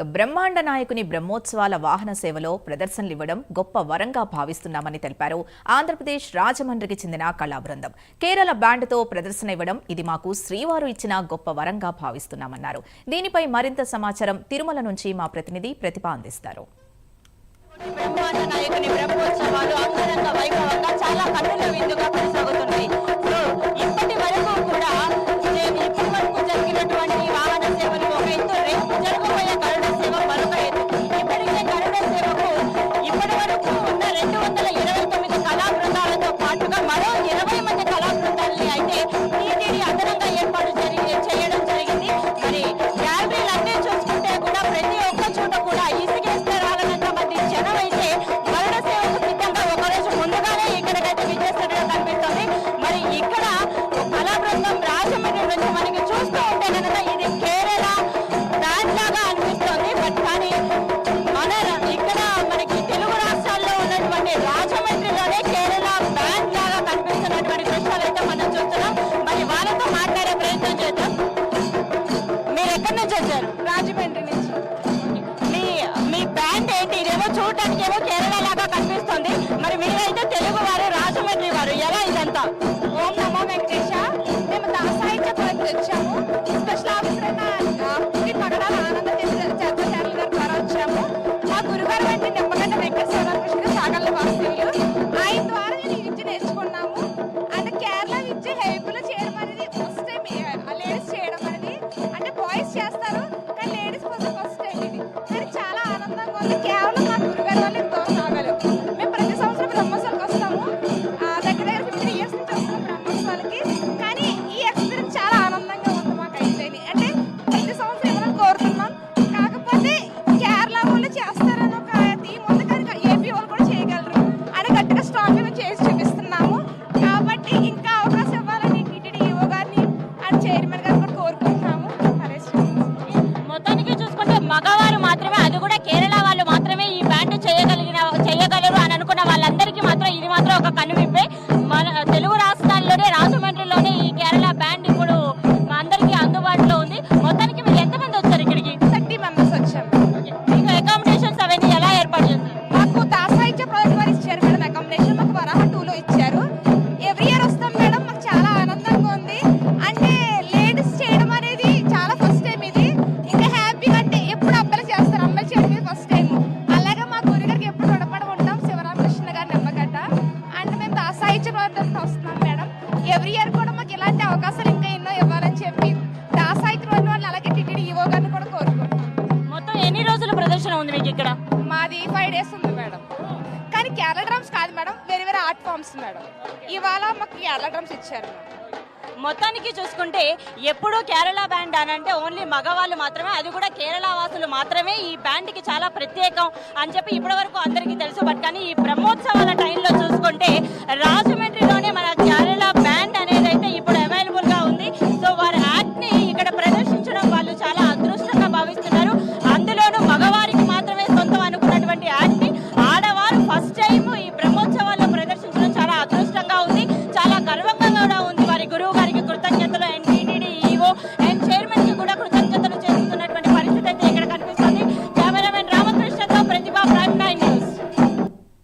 బ్రహ్మాండ నాయకుని బ్రహ్మోత్సవాల వాహన సేవలో ప్రదర్శనలు ఇవ్వడం గొప్ప వరంగా భావిస్తున్నామని తెలిపారు. ఆంధ్రప్రదేశ్ రాజమండ్రికి చెందిన కళాబృందం. కేరళ బ్యాండ్తో ప్రదర్శన ఇవ్వడం ఇది మాకు శ్రీవారు ఇచ్చిన గొప్ప వరంగా భావిస్తున్నామన్నారు. దీనిపై మరింత సమాచారం తిరుమల నుంచి మా ప్రతినిధి ప్రతిభ అందిస్తారు. Legend. వస్తున్నాం మేడం. ఎవ్రీ ఇయర్ కూడా మాకు ఇలాంటి అవకాశాలు ఇంకా ఎన్నో ఇవ్వాలని చెప్పి దాసాయితీ రోజు వాళ్ళు అలాగే టికెట్ ఇవ్వగానే కూడా కోరుకుంటున్నాం. మొత్తం ఎన్ని రోజుల ప్రదర్శన ఉంది మీకు ఇక్కడ? మాది ఫైవ్ డేస్ ఉంది మేడం. కానీ కేరళ డ్రమ్స్ కాదు మేడం వేరే వేరే ఆర్ట్ ఫామ్స్ మేడం. ఇవాళ మాకు కేరళ డ్రమ్స్ ఇచ్చారు మేడం. మొత్తానికి చూసుకుంటే ఎప్పుడు కేరళ బ్యాండ్ అని అంటే ఓన్లీ మగవాళ్ళు మాత్రమే అది కూడా కేరళ వాసులు మాత్రమే ఈ బ్యాండ్కి చాలా ప్రత్యేకం అని చెప్పి ఇప్పటివరకు అందరికీ తెలుసు. బట్ కానీ ఈ బ్రహ్మోత్సవాల టైంలో చూసుకుంటే రాజమండ్రి